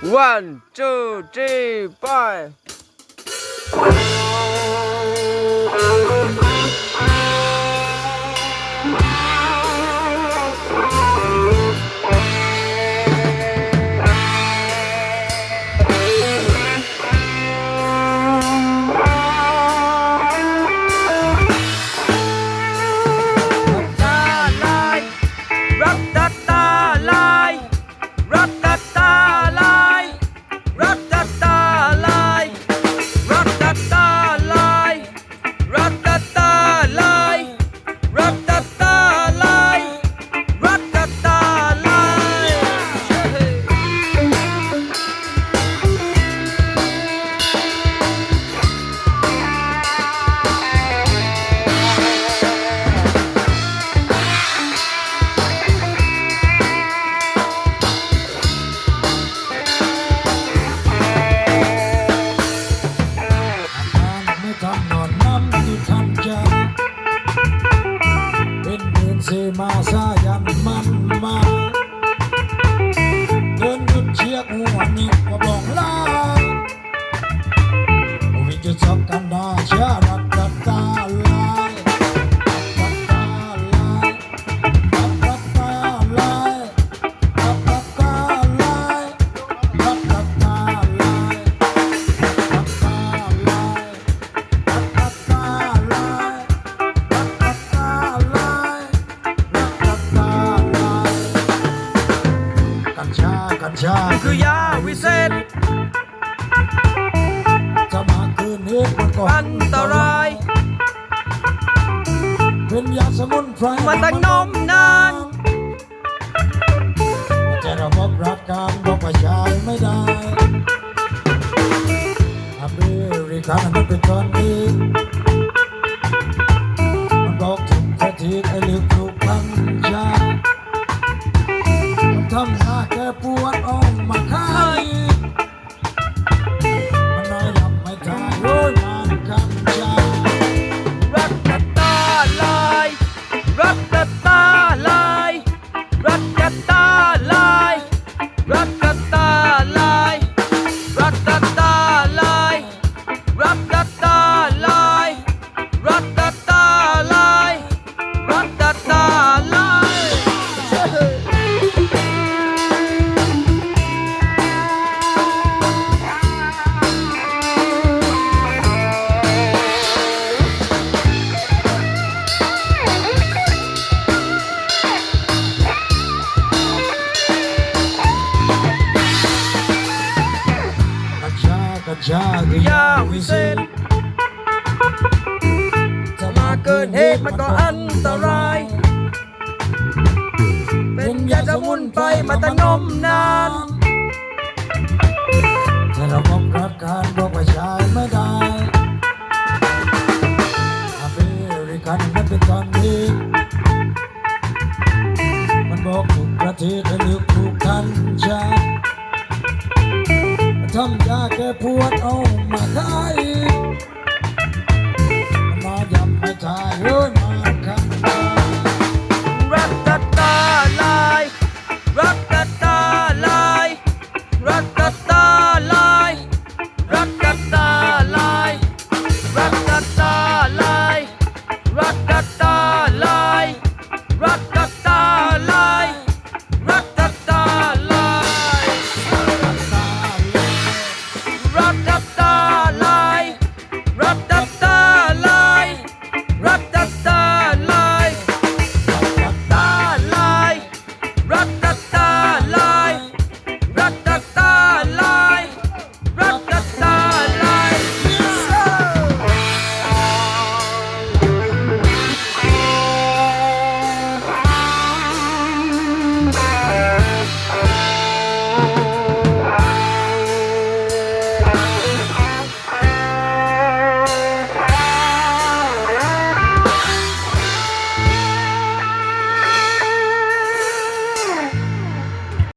One, two, three, five. มันมาเดินหยุดเชียกหัวนี่ก็บอกลาวิจะชอบกันได้เชื่อรั กัญชาคือยาวิเศษจะมาคืนนี้มันก็อันตราย เป็นยาสมุนไพรมาตั้งนมนานแต่ระบบรัฐการบอกประชาไม่ได้อเมริกันมันเป็นตอนนี้มันบอกถึงประเทศไอ้ หน้าแก้ปวดออกมาขาากัญชาคือยาวิเศษจะมาเกินเหตุมันก็อันตราย เป็นยาสมุนไพรมาตั้งนมนาน my life.